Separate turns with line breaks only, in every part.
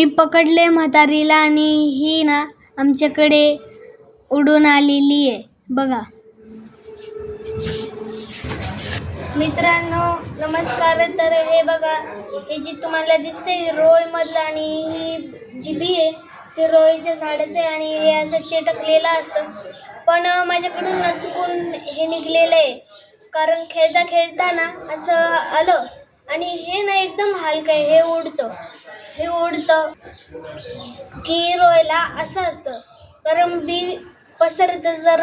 मी पकडले म्हातारीला आणि ही ना आमच्याकडे उडून आलेली आहे. बघा. मित्रांनो नमस्कार. तर हे बघा हे जी तुम्हाला दिसते रोय मधलं आणि ही जी बी आहे ते रोईच्या झाडाचं आहे आणि हे असं चिटकलेलं असतं. पण माझ्याकडून न चुकून हे निघलेलं आहे. कारण खेळता खेळताना असं आलं आणि हे ना एकदम हलकं आहे हे उडतं. हे उडतं की रोयला असं असतं. कारण बी पसरतं जर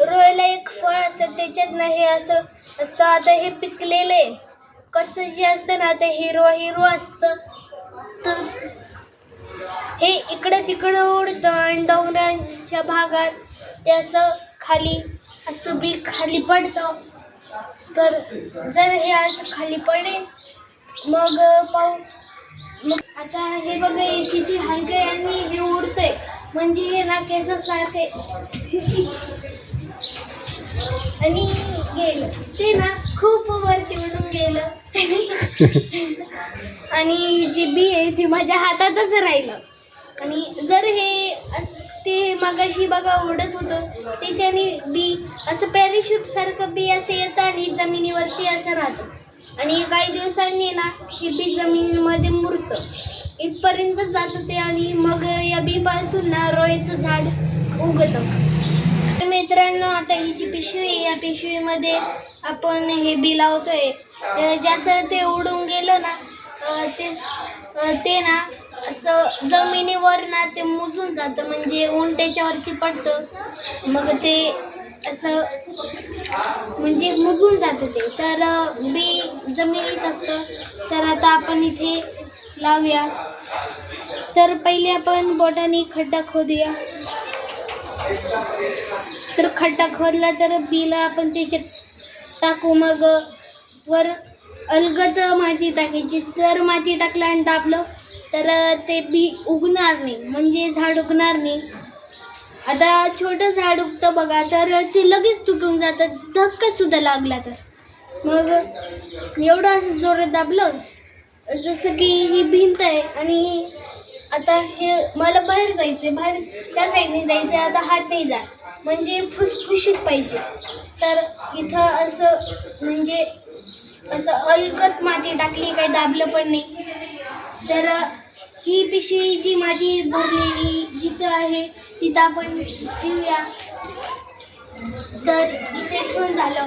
रोयला एक फळ असतं त्याच्यातनं हे असं असतं. आता हे पिकलेलं आहे कच्चं जे असतं ना ते हिरवं हिरवं असतं. तर हे इकडं तिकडं उडतं आणि डोंगरांच्या भागात ते असं खाली असं बी खाली पडतं. तर जर हे असं खाली पडेल मग पाऊ मग आता हे बघा हे किती हलकं आहे आणि हे उडतंय. म्हणजे हे ना केसासारखे आणि गेलं. ते ना खूप वरती उडून गेलं. आणि जी बी आहे ती माझ्या हातातच राहिलं. आणि जर हे ते मगाशी बघा उडत होतं त्याच्याने बी असं पॅराशूट सारखं बी असं येतं आणि जमिनीवरती असं राहतं. आणि काही दिवसांनी ना हे बी जमिनीमध्ये मुरतं. इथपर्यंत जातं ते आणि मग या बीपासून ना रोयचं झाड उगतं. मित्रांनो आता ही जी पिशवी या पिशवीमध्ये आपण हे बी लावतोय. ज्याचं ते उडून गेलं ना ते ते ना असं जमिनीवर ना ते मुजून जातं. म्हणजे ऊन त्याच्यावरती पडतं. मग ते असं म्हणजे मुजून जात होते. तर बी जमिनीत असतं. तर आता आपण इथे लावूया. तर पहिले आपण बोटाने खड्डा खोदूया. तर खड्डा खोदला तर बीला आपण त्याच्यात टाकू. मग वर अलगत माती टाकायची. जर माती टाकलं आणि दाबलं तर ते बी उगणार नाही. म्हणजे झाड उगणार नाही. आता छोटं झाड उगतं बघा तर ते लगेच तुटून जातं. धक्का सुद्धा लागला तर. मग एवढं असं जोरात दाबलं जसं की ही भिंत आहे आणि आता हे मला बाहेर जायचं बाहेर त्या साईडने जायचं आता हात नाही जा. म्हणजे फुसफुशीत पाहिजे. तर इथं असं म्हणजे असं अलकत माती टाकली काही दाबलं पण नाही. तर ही पिशवी जी माझी भरलेली जिथं आहे तिथं आपण ठेवूया. तर इथे ठेवून झालं.